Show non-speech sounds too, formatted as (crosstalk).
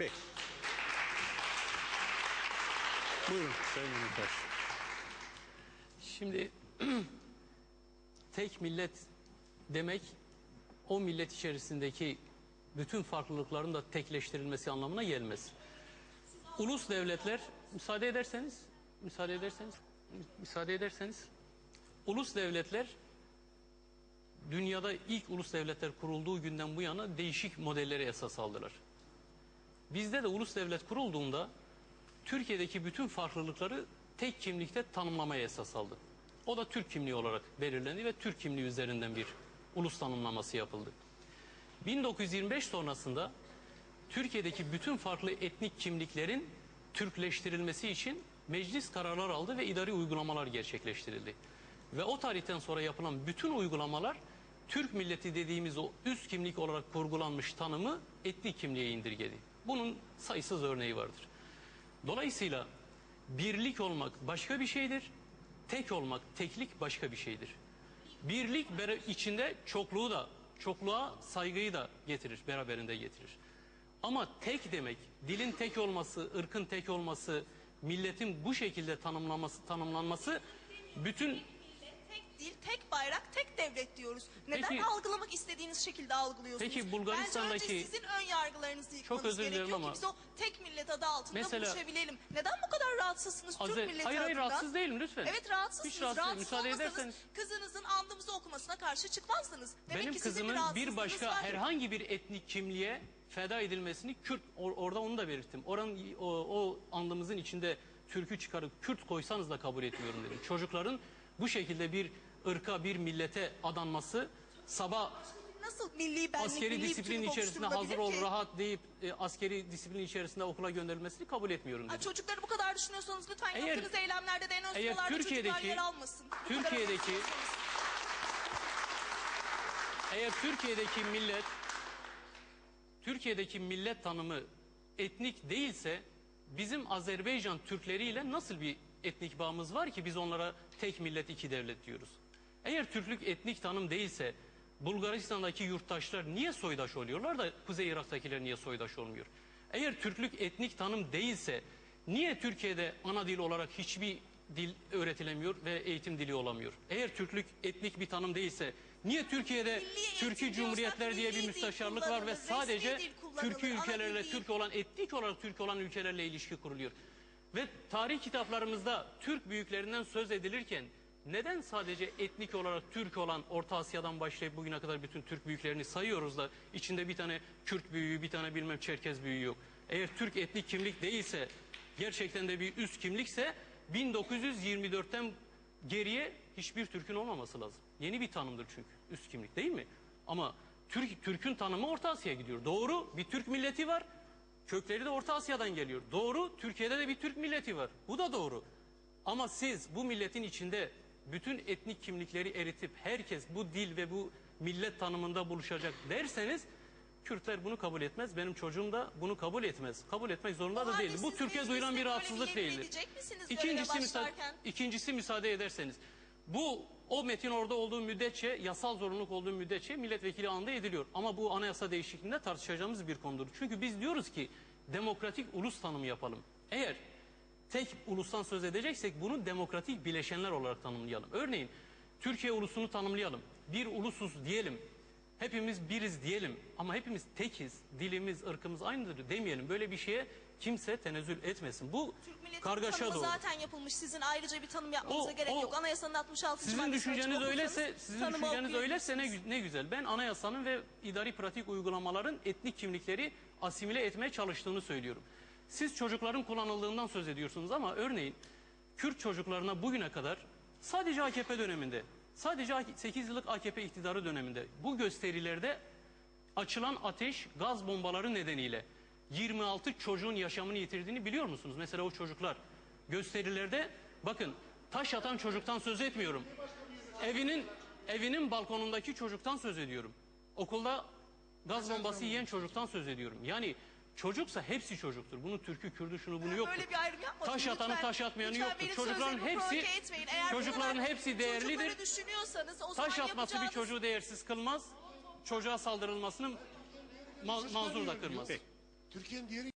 Peki. Buyurun Sayın Yurttaş. Şimdi (clears throat) tek millet demek o millet içerisindeki bütün farklılıkların da tekleştirilmesi anlamına gelmez. Ulus devletler müsaade ederseniz müsaade ederseniz müsaade ederseniz ulus devletler dünyada ilk ulus devletler kurulduğu günden bu yana değişik modellere esas aldılar. Bizde de ulus devlet kurulduğunda Türkiye'deki bütün farklılıkları tek kimlikte tanımlamaya esas aldı. O da Türk kimliği olarak belirlendi ve Türk kimliği üzerinden bir ulus tanımlaması yapıldı. 1925 sonrasında Türkiye'deki bütün farklı etnik kimliklerin Türkleştirilmesi için meclis kararlar aldı ve idari uygulamalar gerçekleştirildi. Ve o tarihten sonra yapılan bütün uygulamalar Türk milleti dediğimiz o üst kimlik olarak kurgulanmış tanımı etnik kimliğe indirgedi. Bunun sayısız örneği vardır. Dolayısıyla birlik olmak başka bir şeydir. Tek olmak, teklik başka bir şeydir. Birlik içinde çokluğu da, çokluğa saygıyı da getirir, beraberinde getirir. Ama tek demek, dilin tek olması, ırkın tek olması, milletin bu şekilde tanımlanması, tanımlanması bütün Tek dil, tek devlet diyoruz. Neden Peki- algılamak istediğiniz şekilde algılıyorsunuz? Peki Bulgaristan'daki- Bence önce sizin ön yargılarınızı yıkmanız özür dilerim gerekiyor ama- ki biz o tek millet adı altında Mesela- buluşabilelim. Neden bu kadar rahatsızsınız Azer- Türk milleti Hayır, hayır, adına? rahatsız değilim, lütfen. Evet rahatsızsınız. Hiç rahatsız. Rahatsız Müsaade olmasanız ederseniz. kızınızın andımızı okumasına karşı çıkmazdınız. Demek benim ki sizin kızımın bir rahatsızlığınız başka var. herhangi bir etnik kimliğe feda edilmesini Kürt or- orada onu da belirttim. Oranın o, o andımızın içinde Türk'ü çıkarıp Kürt koysanız da kabul etmiyorum dedim. Çocukların bu şekilde bir ırka, bir millete adanması sabah Nasıl milli benlik, askeri milli disiplin bütünlük içerisinde hazır ol, oluşturulabilir ki? rahat deyip e, askeri disiplin içerisinde okula gönderilmesini kabul etmiyorum Ha, dedim. Çocukları bu kadar düşünüyorsanız lütfen Eğer- yaptığınız eylemlerde de en ön eğer sıralarda çocuklar Türkiye'deki- yer almasın. Bu kadar Türkiye'deki-. Eğer Türkiye'deki millet Türkiye'deki millet tanımı etnik değilse bizim Azerbaycan Türkleriyle nasıl bir etnik bağımız var ki biz onlara tek millet iki devlet diyoruz. Eğer Türklük etnik tanım değilse Bulgaristan'daki yurttaşlar niye soydaş oluyorlar da Kuzey Irak'takiler niye soydaş olmuyor? Eğer Türklük etnik tanım değilse niye Türkiye'de ana dil olarak hiçbir dil öğretilemiyor ve eğitim dili olamıyor? Eğer Türklük etnik bir tanım değilse niye Türkiye'de Türkiye Cumhuriyetler diye bir müsteşarlık var ve sadece Türkiye ülkelerle Türk olan etnik olarak Türk olan ülkelerle ilişki kuruluyor. Ve tarih kitaplarımızda Türk büyüklerinden söz edilirken neden sadece etnik olarak Türk olan Orta Asya'dan başlayıp bugüne kadar bütün Türk büyüklerini sayıyoruz da içinde bir tane Kürt büyüğü, bir tane bilmem Çerkez büyüğü yok. Eğer Türk etnik kimlik değilse, gerçekten de bir üst kimlikse 1924'ten geriye hiçbir Türk'ün olmaması lazım. Yeni bir tanımdır çünkü üst kimlik değil mi? Ama Türk Türk'ün tanımı Orta Asya'ya gidiyor. Doğru bir Türk milleti var. Kökleri de Orta Asya'dan geliyor. Doğru Türkiye'de de bir Türk milleti var. Bu da doğru. Ama siz bu milletin içinde bütün etnik kimlikleri eritip herkes bu dil ve bu millet tanımında buluşacak derseniz Kürtler bunu kabul etmez. Benim çocuğum da bunu kabul etmez. Kabul etmek zorunda O da değil. Bu Türkiye duyuran bir rahatsızlık değildir. İkincisi, müsa ikincisi müsaade ederseniz. Bu o metin orada olduğu müddetçe yasal zorunluluk olduğu müddetçe milletvekili anında ediliyor. Ama bu anayasa değişikliğinde tartışacağımız bir konudur. Çünkü biz diyoruz ki demokratik ulus tanımı yapalım. Eğer tek ulustan söz edeceksek bunu demokratik bileşenler olarak tanımlayalım. Örneğin Türkiye ulusunu tanımlayalım. Bir ulusuz diyelim. Hepimiz biriz diyelim ama hepimiz tekiz. Dilimiz, ırkımız aynıdır demeyelim. Böyle bir şeye kimse tenezzül etmesin. Bu Türk kargaşa doğru. zaten yapılmış. Sizin ayrıca bir tanım yapmanıza O- gerek o- yok. Anayasanın 66. Sizin düşünceniz öyleyse, sizin düşünceniz öyleyse ne, ne güzel. Ben anayasanın ve idari pratik uygulamaların etnik kimlikleri asimile etmeye çalıştığını söylüyorum. Siz çocukların kullanıldığından söz ediyorsunuz ama örneğin Kürt çocuklarına bugüne kadar sadece AKP döneminde, sadece 8 yıllık AKP iktidarı döneminde bu gösterilerde açılan ateş gaz bombaları nedeniyle 26 çocuğun yaşamını yitirdiğini biliyor musunuz? Mesela o çocuklar gösterilerde bakın taş atan çocuktan söz etmiyorum. Evinin evinin balkonundaki çocuktan söz ediyorum. Okulda gaz bombası yiyen çocuktan söz ediyorum. Yani çocuksa hepsi çocuktur. Bunun Türk'ü, Kürdü, şunu bunu yoktur. Böyle bir ayrım yapmadınız. Taş atanı Lütfen- taş atmayanı lütfen yoktur. Çocukların sözlerimi hepsi provoke etmeyin. Eğer bu çocukların kadar hepsi değerlidir. Çocukları düşünüyorsanız o zaman Taş atması bir yapacağınız- çocuğu değersiz kılmaz. Çocuğa saldırılmasını ma- mazur da kırmaz. Peki. Türkiye'nin diğer